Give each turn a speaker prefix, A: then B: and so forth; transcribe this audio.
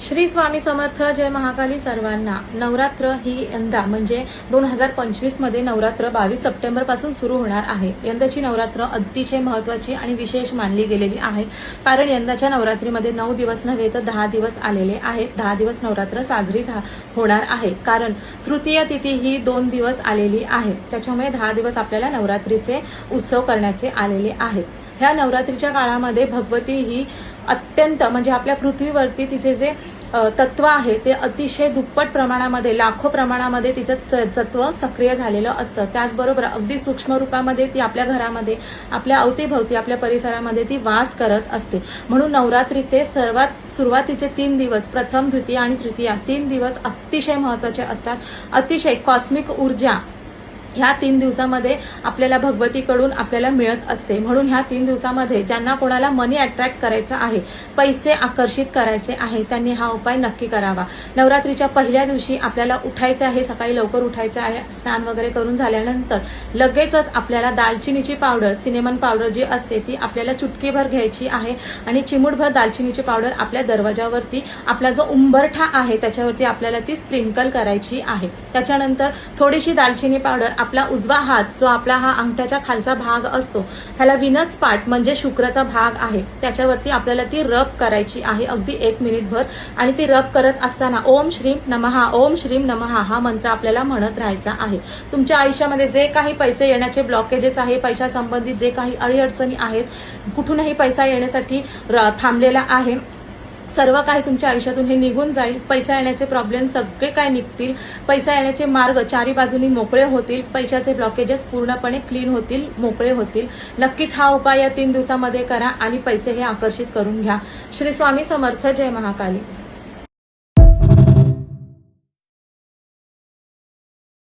A: श्री स्वामी समर्थ जय महाकाली सर्वांना. नवरात्र ही यंदा म्हणजे दोन हजार पंचवीसमध्ये नवरात्र बावीस सप्टेंबरपासून सुरू होणार आहे. यंदाची नवरात्र अतिशय महत्वाची आणि विशेष मानली गेलेली आहे. कारण यंदाच्या नवरात्रीमध्ये नऊ दिवस नव्हे तर दहा दिवस आलेले आहेत. दहा दिवस नवरात्र साजरी झा- होणार आहे. कारण तृतीय तिथी ही दोन दिवस आलेली आहे. त्याच्यामुळे दहा दिवस आपल्याला नवरात्रीचे उत्सव करण्याचे आलेले आहेत ह्या नवरात्रीच्या काळामध्ये भगवती ही अत्यंत म्हणजे आपल्या पृथ्वीवरती तिचे जे तत्व आहे ते अतिशय दुप्पट प्रमाणामध्ये लाखो प्रमाणामध्ये तिचं स- तत्व सक्रिय झालेलं असतं. त्याचबरोबर अगदी सूक्ष्म रूपामध्ये ती आपल्या घरामध्ये आपल्या अवतीभवती आपल्या परिसरामध्ये ती वास करत असते. म्हणून नवरात्रीचे सर्वात सुरुवातीचे तीन दिवस प्रथम द्वितीय आणि तृतीया तीन दिवस अतिशय महत्त्वाचे असतात. अतिशय कॉस्मिक ऊर्जा ह्या तीन दिवसामध्ये आपल्याला भगवतीकडून आपल्याला मिळत असते. म्हणून ह्या तीन दिवसामध्ये ज्यांना कोणाला मनी अट्रॅक्ट करायचा आहे पैसे आकर्षित करायचे आहे त्यांनी हा उपाय नक्की करावा. नवरात्रीच्या पहिल्या दिवशी आपल्याला उठायचं आहे सकाळी लवकर उठायचं आहे स्नान वगैरे करून झाल्यानंतर लगेचच आपल्याला दालचिनीची पावडर सिनेमन पावडर जी असते ती आपल्याला चुटकीभर घ्यायची आहे आणि चिमूटभर दालचिनीची पावडर आपल्या दरवाजावरती आपला जो उंबरठा आहे त्याच्यावरती आपल्याला ती स्प्रिंकल करायची आहे. त्याच्यानंतर थोडीशी दालचिनी पावडर आपला उजवा हात जो आपला हा अंगठ्याच्या खालचा भाग असतो ह्याला विनस पार्ट म्हणजे शुक्राचा भाग आहे. त्याच्यावरती आपल्याला ती रब करायची आहे अगदी एक मिनिटभर. आणि ती रब करत असताना ओम श्रीम नमहा ओम श्रीम नमहा हा मंत्र आपल्याला म्हणत राहायचा आहे. तुमच्या आयुष्यामध्ये जे काही पैसे येण्याचे ब्लॉकेजेस आहे पैशासंबंधित जे काही अडीअडचणी आहेत कुठूनही पैसा येण्यासाठी र- थांबलेला आहे सर्व काही तुमच्या आयुष्यातून हे निघून जाईल. पैसा येण्याचे प्रॉब्लेम सगळे काय निघतील. पैसा येण्याचे मार्ग चारी बाजूनी मोकळे होतील. पैशाचे ब्लॉकेजेस पूर्णपणे क्लीन होतील मोकळे होतील. नक्कीच हा उपाय या तीन दिवसामध्ये करा आणि पैसे हे आकर्षित करून घ्या. श्री स्वामी समर्थ जय महाकाली.